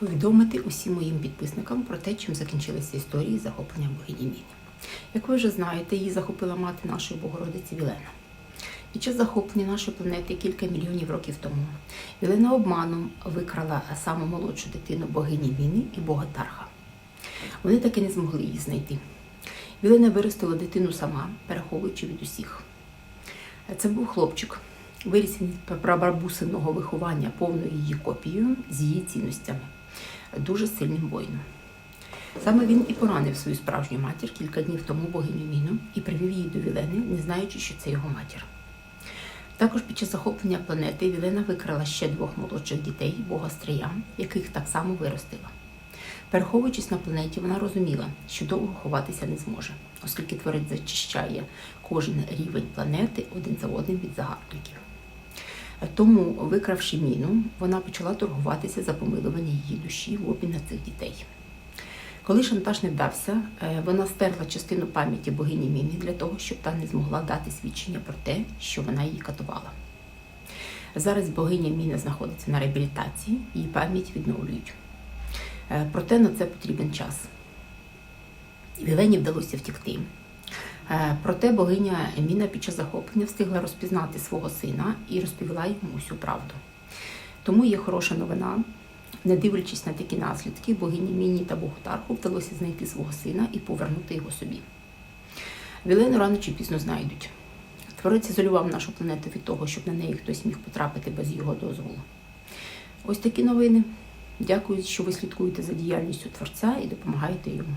повідомити усім моїм підписникам про те, чим закінчилися історії захоплення богині Міни. Як ви вже знаєте, її захопила мати нашої Богородиці Вілена. Під час захоплення нашої планети кілька мільйонів років тому Вілена обманом викрала саму молодшу дитину богині Міни і бога Тарха. Вони таки не змогли її знайти. Вілена виростила дитину сама, переховуючи від усіх. Це був хлопчик, виріс від прабабусиного виховання повною її копією з її цінностями, дуже сильним воїном. Саме він і поранив свою справжню матір кілька днів тому богиню Міну і привів її до Вілени, не знаючи, що це його матір. Також під час захоплення планети Вілена викрала ще двох молодших дітей, бога Стрия, яких так само виростила. Переховуючись на планеті, вона розуміла, що довго ховатися не зможе, оскільки творець зачищає кожен рівень планети один за одним від загарбників. Тому, викравши міну, вона почала торгуватися за помилування її душі в обмін на цих дітей. Коли шантаж не вдався, е, вона стерла частину пам'яті богині Міни для того, щоб та не змогла дати свідчення про те, що вона її катувала. Зараз богиня Міна знаходиться на реабілітації, її пам'ять відновлюють. Е, Проте на це потрібен час. Вілені вдалося втікти. Е, Проте богиня Міна під час захоплення встигла розпізнати свого сина і розповіла йому усю правду. Тому є хороша новина. Не дивлячись на такі наслідки, богині Міні та Богутарху вдалося знайти свого сина і повернути його собі. Вілену рано чи пізно знайдуть. Творець ізолював нашу планету від того, щоб на неї хтось міг потрапити без його дозволу. Ось такі новини. Дякую, що ви слідкуєте за діяльністю творця і допомагаєте йому.